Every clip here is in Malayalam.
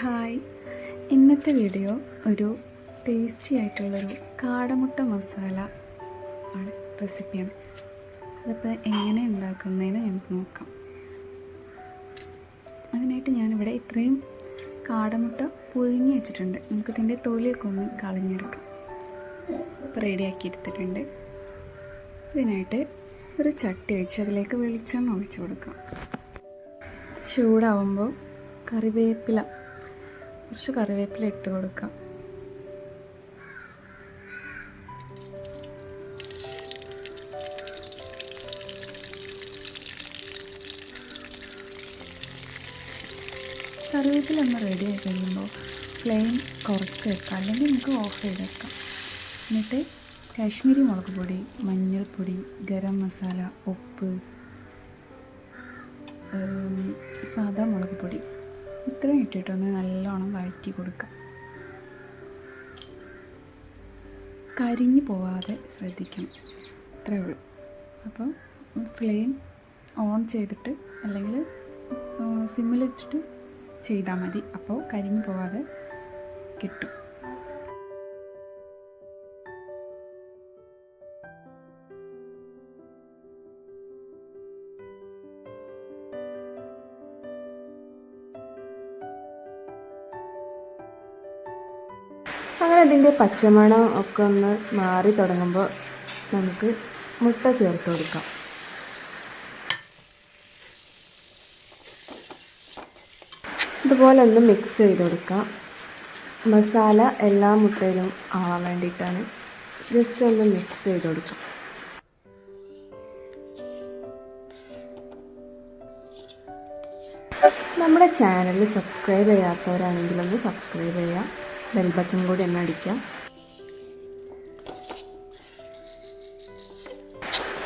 ഹായ്. ഇന്നത്തെ വീഡിയോ ഒരു ടേസ്റ്റി ആയിട്ടുള്ളൊരു കാടമുട്ട മസാല ആണ് റെസിപ്പിയാണ് അതിപ്പോൾ എങ്ങനെ ഉണ്ടാക്കുന്നതെന്ന് നമുക്ക് നോക്കാം. അതിനായിട്ട് ഞാനിവിടെ ഇത്രയും കാടമുട്ട പുഴുങ്ങി വെച്ചിട്ടുണ്ട്. നമുക്കിതിന്റെ തൊലിയൊക്കെ ഒന്ന് കളഞ്ഞെടുക്കാം. ഇപ്പോൾ റെഡിയാക്കി എടുത്തിട്ടുണ്ട്. ഇതിനായിട്ട് ഒരു ചട്ടി വെച്ച് അതിലേക്ക് വെളിച്ചെണ്ണ ഒഴിച്ചു കൊടുക്കാം. ചൂടാവുമ്പോൾ കറിവേപ്പില കുറച്ച് കറിവേപ്പില ഇട്ട് കൊടുക്കാം. കറിവേപ്പില ഒന്ന് റെഡി ആയി കഴിയുമ്പോൾ ഫ്ലെയിം കുറച്ച് വെക്കാം. അല്ലെങ്കിൽ നമുക്ക് ഓഫ് ചെയ്ത് വെക്കാം. എന്നിട്ട് കാശ്മീരി മുളക് പൊടി മഞ്ഞൾപ്പൊടി ഗരം മസാല ഉപ്പ് സാധാ മുളക് പൊടി. ഇത്രയും ഇട്ടിട്ടൊന്ന് നല്ലോണം വഴറ്റി കൊടുക്കുക കരിഞ്ഞു പോവാതെ ശ്രദ്ധിക്കണം. ഇത്രയേ ഉള്ളൂ. അപ്പോൾ ഫ്ലെയിം ഓൺ ചെയ്തിട്ട് അല്ലെങ്കിൽ സിമ്മിൽ വെച്ചിട്ട് ചെയ്താൽ മതി. അപ്പോൾ കരിഞ്ഞു പോവാതെ കിട്ടും. അതിന്റെ പച്ചമണം ഒക്കെ ഒന്ന് മാറി തുടങ്ങുമ്പോൾ നമുക്ക് മുട്ട ചേർത്ത് കൊടുക്കാം. ഇതുപോലെ ഒന്ന് മിക്സ് ചെയ്ത് കൊടുക്കാം. മസാല എല്ലാ മുട്ടയിലും ആവാൻ വേണ്ടിയിട്ടാണ് ജസ്റ്റ് ഒന്ന് മിക്സ് ചെയ്ത് കൊടുക്കാം. നമ്മുടെ ചാനൽ സബ്സ്ക്രൈബ് ചെയ്യാത്തവരാണെങ്കിൽ ഒന്ന് സബ്സ്ക്രൈബ് ചെയ്യുക ബെൽ ബട്ടൺ കൂടി ഒന്ന് അടിക്കാം.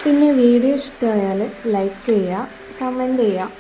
പിന്നെ വീഡിയോ ഇഷ്ടമായാൽ ലൈക്ക് ചെയ്യുക കമന്റ് ചെയ്യുക.